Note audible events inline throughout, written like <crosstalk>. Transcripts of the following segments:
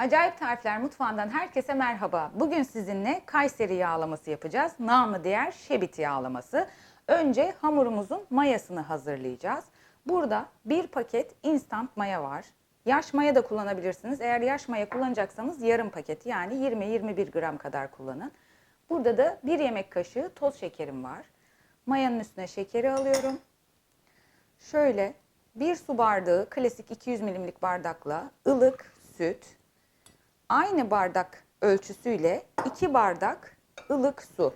Acayip Tarifler Mutfağı'ndan herkese merhaba. Bugün sizinle Kayseri yağlaması yapacağız. Namı diğer şebit yağlaması. Önce hamurumuzun mayasını hazırlayacağız. Burada bir paket instant maya var. Yaş maya da kullanabilirsiniz. Eğer yaş maya kullanacaksanız yarım paket yani 20-21 gram kadar kullanın. Burada da bir yemek kaşığı toz şekerim var. Mayanın üstüne şekeri alıyorum. Şöyle bir su bardağı klasik 200 milimlik bardakla ılık süt, aynı bardak ölçüsüyle 2 bardak ılık su.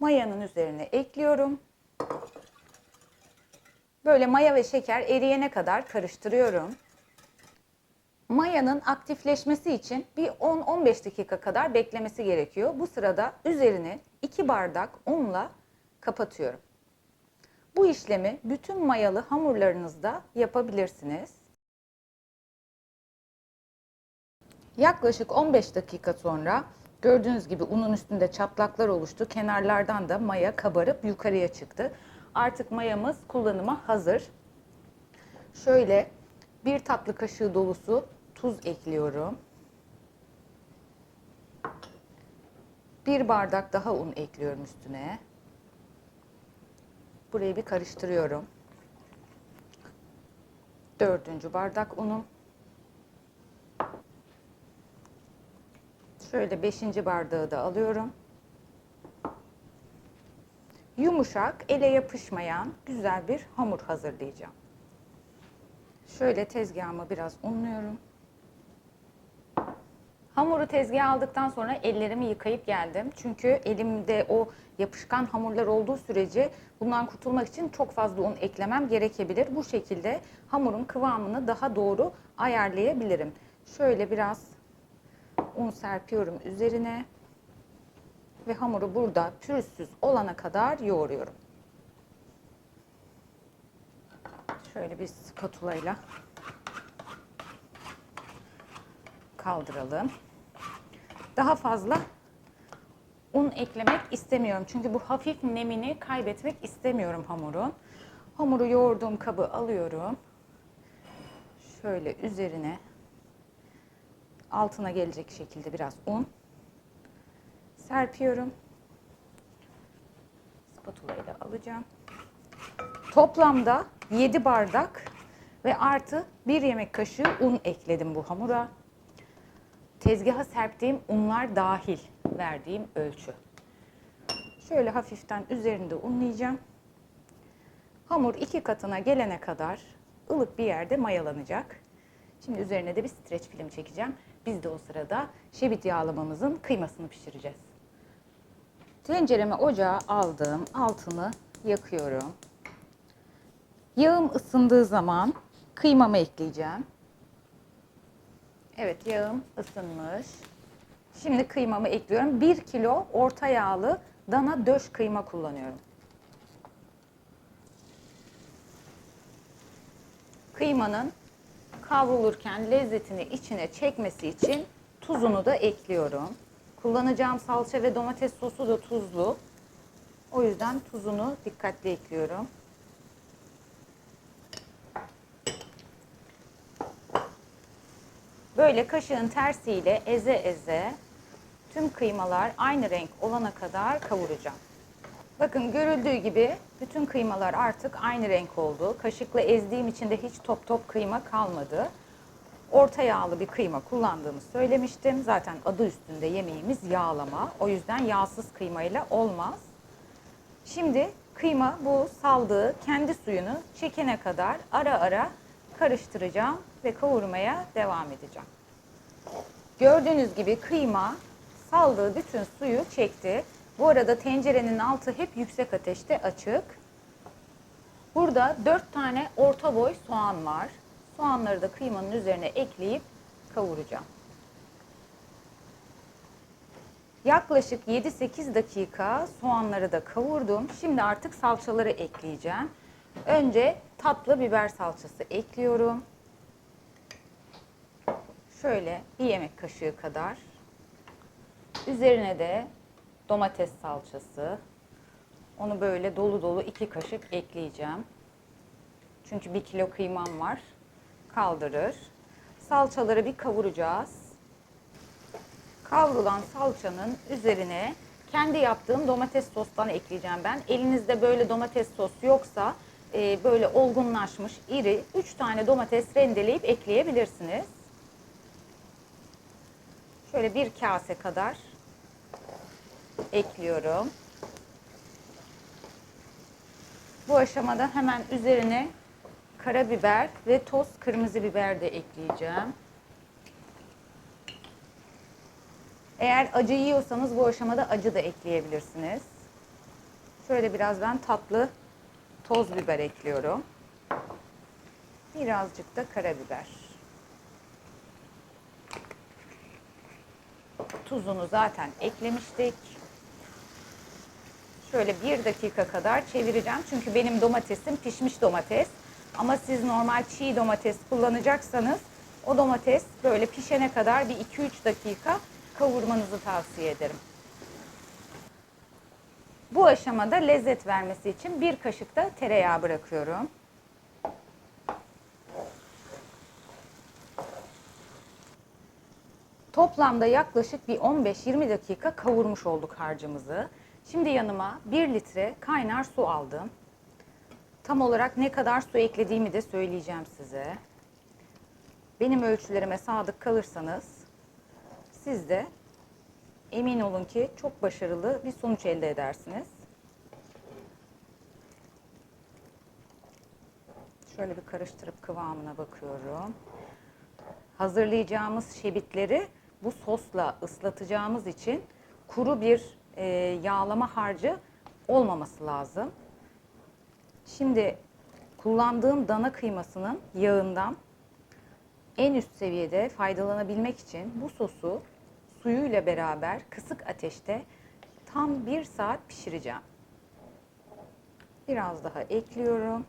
Mayanın üzerine ekliyorum. Böyle maya ve şeker eriyene kadar karıştırıyorum. Mayanın aktifleşmesi için bir 10-15 dakika kadar beklemesi gerekiyor. Bu sırada üzerini 2 bardak unla kapatıyorum. Bu işlemi bütün mayalı hamurlarınızda yapabilirsiniz. Yaklaşık 15 dakika sonra gördüğünüz gibi unun üstünde çatlaklar oluştu. Kenarlardan da maya kabarıp yukarıya çıktı. Artık mayamız kullanıma hazır. Şöyle bir tatlı kaşığı dolusu tuz ekliyorum. Bir bardak daha un ekliyorum üstüne. Burayı bir karıştırıyorum. Dördüncü bardak unum. Şöyle beşinci bardağı da alıyorum. Yumuşak, ele yapışmayan güzel bir hamur hazırlayacağım. Şöyle tezgahımı biraz unluyorum. Hamuru tezgaha aldıktan sonra ellerimi yıkayıp geldim. Çünkü elimde o yapışkan hamurlar olduğu sürece bundan kurtulmak için çok fazla un eklemem gerekebilir. Bu şekilde hamurun kıvamını daha doğru ayarlayabilirim. Şöyle biraz un serpiyorum üzerine ve hamuru burada pürüzsüz olana kadar yoğuruyorum. Şöyle bir spatula ile kaldıralım. Daha fazla un eklemek istemiyorum. Çünkü bu hafif nemini kaybetmek istemiyorum hamurun. Hamuru yoğurduğum kabı alıyorum. Şöyle üzerine altına gelecek şekilde biraz un serpiyorum. Spatula ile alacağım. Toplamda 7 bardak ve artı 1 yemek kaşığı un ekledim bu hamura. Tezgaha serptiğim unlar dahil verdiğim ölçü. Şöyle hafiften üzerinde unlayacağım. Hamur iki katına gelene kadar ılık bir yerde mayalanacak. Şimdi üzerine de bir streç film çekeceğim. Biz de o sırada şebit yağlamamızın kıymasını pişireceğiz. Tencereme ocağa aldım. Altını yakıyorum. Yağım ısındığı zaman kıymamı ekleyeceğim. Evet yağım ısınmış. Şimdi kıymamı ekliyorum. 1 kilo orta yağlı dana döş kıyma kullanıyorum. Kıymanın kavrulurken lezzetini içine çekmesi için tuzunu da ekliyorum. Kullanacağım salça ve domates sosu da tuzlu. O yüzden tuzunu dikkatli ekliyorum. Böyle kaşığın tersiyle eze eze tüm kıymalar aynı renk olana kadar kavuracağım. Bakın görüldüğü gibi bütün kıymalar artık aynı renk oldu. Kaşıkla ezdiğim için de hiç top top kıyma kalmadı. Orta yağlı bir kıyma kullandığımı söylemiştim. Zaten adı üstünde yemeğimiz yağlama. O yüzden yağsız kıymayla olmaz. Şimdi kıyma bu saldığı kendi suyunu çekene kadar ara ara karıştıracağım ve kavurmaya devam edeceğim. Gördüğünüz gibi kıyma saldığı bütün suyu çekti. Bu arada tencerenin altı hep yüksek ateşte açık. Burada 4 tane orta boy soğan var. Soğanları da kıymanın üzerine ekleyip kavuracağım. Yaklaşık 7-8 dakika soğanları da kavurdum. Şimdi artık salçaları ekleyeceğim. Önce tatlı biber salçası ekliyorum. Şöyle bir yemek kaşığı kadar. Üzerine de domates salçası. Onu böyle dolu dolu iki kaşık ekleyeceğim. Çünkü bir kilo kıymam var. Kaldırır. salçaları bir kavuracağız. Kavrulan salçanın üzerine kendi yaptığım domates sostan ekleyeceğim ben. Elinizde böyle domates sos yoksa e, böyle olgunlaşmış iri 3 tane domates rendeleyip ekleyebilirsiniz. Şöyle bir kase kadar ekliyorum. Bu aşamada hemen üzerine karabiber ve toz kırmızı biber de ekleyeceğim. Eğer acı yiyorsanız bu aşamada acı da ekleyebilirsiniz. Şöyle biraz ben tatlı toz biber ekliyorum. Birazcık da karabiber. Tuzunu zaten eklemiştik. Şöyle bir dakika kadar çevireceğim. Çünkü benim domatesim pişmiş domates. Ama siz normal çiğ domates kullanacaksanız o domates böyle pişene kadar bir 2-3 dakika kavurmanızı tavsiye ederim. Bu aşamada lezzet vermesi için bir kaşık da tereyağı bırakıyorum. Toplamda yaklaşık bir 15-20 dakika kavurmuş olduk harcımızı. Şimdi yanıma 1 litre kaynar su aldım. Tam olarak ne kadar su eklediğimi de söyleyeceğim size. Benim ölçülerime sadık kalırsanız siz de emin olun ki çok başarılı bir sonuç elde edersiniz. Şöyle bir karıştırıp kıvamına bakıyorum. Hazırlayacağımız şebitleri bu sosla ıslatacağımız için kuru bir e, yağlama harcı olmaması lazım. Şimdi kullandığım dana kıymasının yağından en üst seviyede faydalanabilmek için bu sosu suyuyla beraber kısık ateşte tam bir saat pişireceğim. Biraz daha ekliyorum.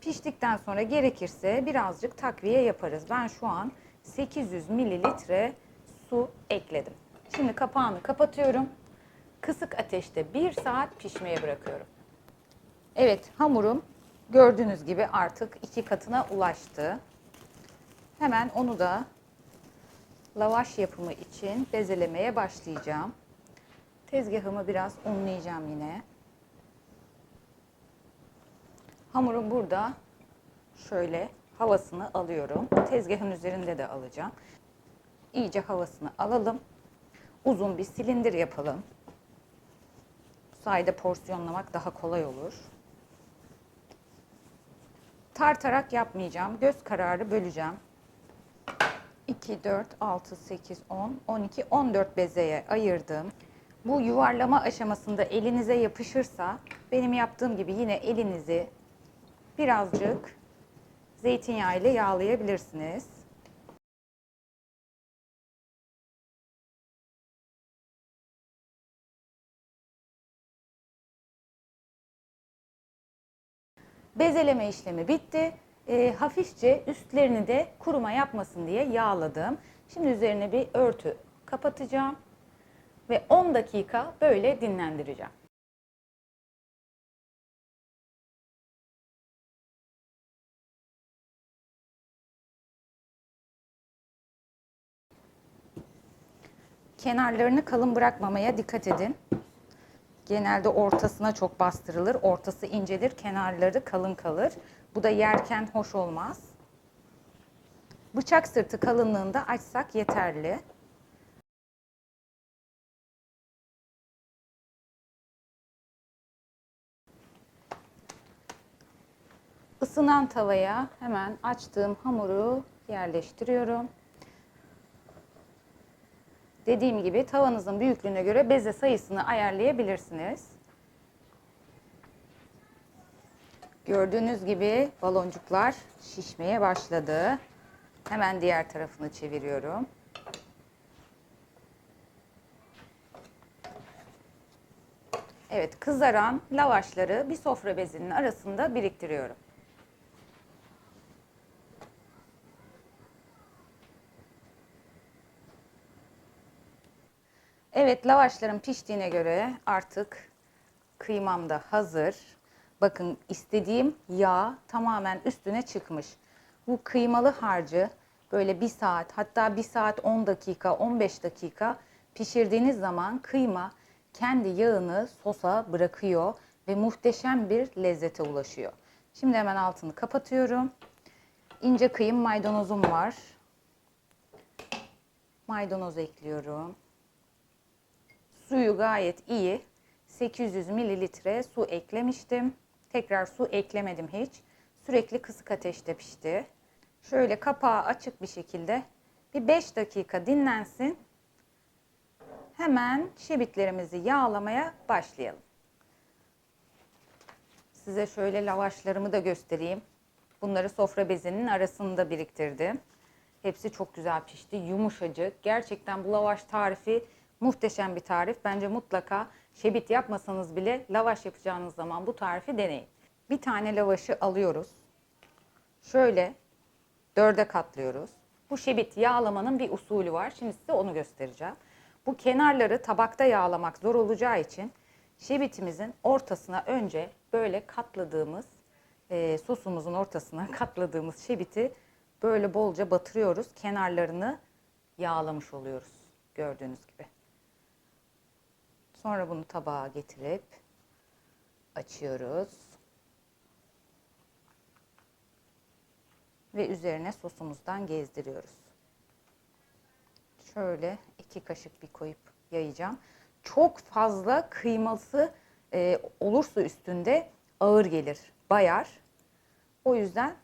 Piştikten sonra gerekirse birazcık takviye yaparız. Ben şu an 800 mililitre su ekledim. Şimdi kapağını kapatıyorum. Kısık ateşte bir saat pişmeye bırakıyorum. Evet hamurum gördüğünüz gibi artık iki katına ulaştı. Hemen onu da lavaş yapımı için bezelemeye başlayacağım. Tezgahımı biraz unlayacağım yine. Hamurum burada şöyle havasını alıyorum. Tezgahın üzerinde de alacağım. İyice havasını alalım. Uzun bir silindir yapalım. Sayede porsiyonlamak daha kolay olur. Tartarak yapmayacağım. Göz kararı böleceğim. 2, 4, 6, 8, 10, 12, 14 bezeye ayırdım. Bu yuvarlama aşamasında elinize yapışırsa benim yaptığım gibi yine elinizi birazcık zeytinyağı ile yağlayabilirsiniz. Bezeleme işlemi bitti. E, hafifçe üstlerini de kuruma yapmasın diye yağladım. Şimdi üzerine bir örtü kapatacağım ve 10 dakika böyle dinlendireceğim. Kenarlarını kalın bırakmamaya dikkat edin. Genelde ortasına çok bastırılır. Ortası incedir, kenarları kalın kalır. Bu da yerken hoş olmaz. Bıçak sırtı kalınlığında açsak yeterli. Isınan tavaya hemen açtığım hamuru yerleştiriyorum. Dediğim gibi tavanızın büyüklüğüne göre beze sayısını ayarlayabilirsiniz. Gördüğünüz gibi baloncuklar şişmeye başladı. Hemen diğer tarafını çeviriyorum. Evet, kızaran lavaşları bir sofra bezinin arasında biriktiriyorum. Evet, lavaşlarım piştiğine göre artık kıymam da hazır. Bakın istediğim yağ tamamen üstüne çıkmış. Bu kıymalı harcı böyle bir saat hatta bir saat 10 dakika 15 dakika pişirdiğiniz zaman kıyma kendi yağını sosa bırakıyor ve muhteşem bir lezzete ulaşıyor. Şimdi hemen altını kapatıyorum. İnce kıyım maydanozum var. Maydanoz ekliyorum. Suyu gayet iyi. 800 mililitre su eklemiştim. Tekrar su eklemedim hiç. Sürekli kısık ateşte pişti. Şöyle kapağı açık bir şekilde bir 5 dakika dinlensin. Hemen şebitlerimizi yağlamaya başlayalım. Size şöyle lavaşlarımı da göstereyim. Bunları sofra bezinin arasında biriktirdim. Hepsi çok güzel pişti. Yumuşacık. Gerçekten bu lavaş tarifi muhteşem bir tarif. Bence mutlaka şebit yapmasanız bile lavaş yapacağınız zaman bu tarifi deneyin. Bir tane lavaşı alıyoruz. Şöyle dörde katlıyoruz. Bu şebit yağlamanın bir usulü var. Şimdi size onu göstereceğim. Bu kenarları tabakta yağlamak zor olacağı için şebitimizin ortasına önce böyle katladığımız e, sosumuzun ortasına <laughs> katladığımız şebiti böyle bolca batırıyoruz. Kenarlarını yağlamış oluyoruz gördüğünüz gibi. Sonra bunu tabağa getirip açıyoruz. Ve üzerine sosumuzdan gezdiriyoruz. Şöyle iki kaşık bir koyup yayacağım. Çok fazla kıyması e, olursa üstünde ağır gelir, bayar. O yüzden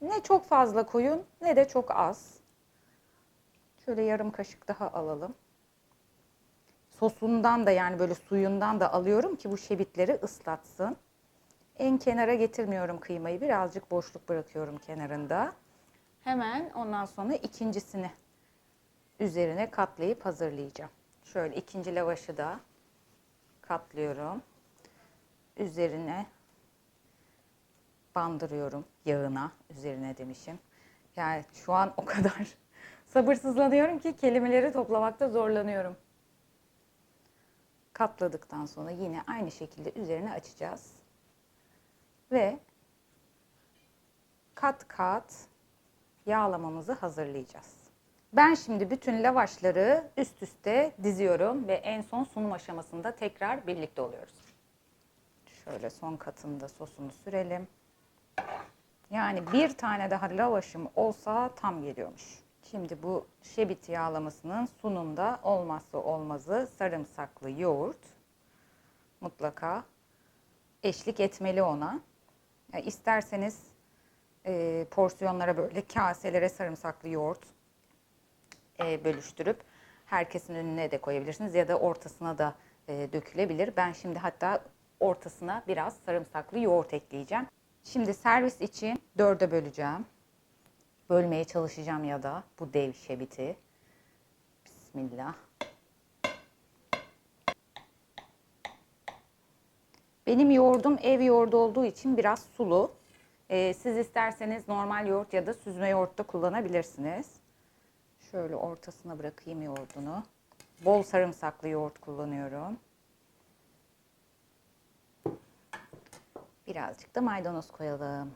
ne çok fazla koyun ne de çok az. Şöyle yarım kaşık daha alalım. Sosundan da yani böyle suyundan da alıyorum ki bu şebitleri ıslatsın. En kenara getirmiyorum kıymayı. Birazcık boşluk bırakıyorum kenarında. Hemen ondan sonra ikincisini üzerine katlayıp hazırlayacağım. Şöyle ikinci lavaşı da katlıyorum. Üzerine bandırıyorum yağına üzerine demişim. Yani şu an o kadar <laughs> sabırsızlanıyorum ki kelimeleri toplamakta zorlanıyorum. Katladıktan sonra yine aynı şekilde üzerine açacağız. Ve kat kat yağlamamızı hazırlayacağız. Ben şimdi bütün lavaşları üst üste diziyorum ve en son sunum aşamasında tekrar birlikte oluyoruz. Şöyle son katında sosunu sürelim. Yani bir tane daha lavaşım olsa tam geliyormuş. Şimdi bu şebit yağlamasının sunumda olmazsa olmazı sarımsaklı yoğurt. Mutlaka eşlik etmeli ona. Yani isterseniz e, porsiyonlara böyle kaselere sarımsaklı yoğurt e, bölüştürüp herkesin önüne de koyabilirsiniz ya da ortasına da e, dökülebilir. Ben şimdi hatta ortasına biraz sarımsaklı yoğurt ekleyeceğim. Şimdi servis için dörde böleceğim. Bölmeye çalışacağım ya da bu dev şebiti. Bismillah. Benim yoğurdum ev yoğurdu olduğu için biraz sulu. Ee, siz isterseniz normal yoğurt ya da süzme yoğurt da kullanabilirsiniz. Şöyle ortasına bırakayım yoğurdunu. Bol sarımsaklı yoğurt kullanıyorum. Birazcık da maydanoz koyalım.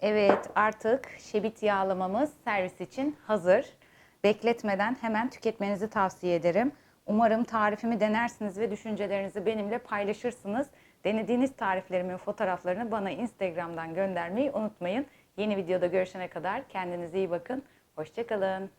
Evet artık şebit yağlamamız servis için hazır. Bekletmeden hemen tüketmenizi tavsiye ederim. Umarım tarifimi denersiniz ve düşüncelerinizi benimle paylaşırsınız. Denediğiniz tariflerimin fotoğraflarını bana Instagram'dan göndermeyi unutmayın. Yeni videoda görüşene kadar kendinize iyi bakın. Hoşçakalın.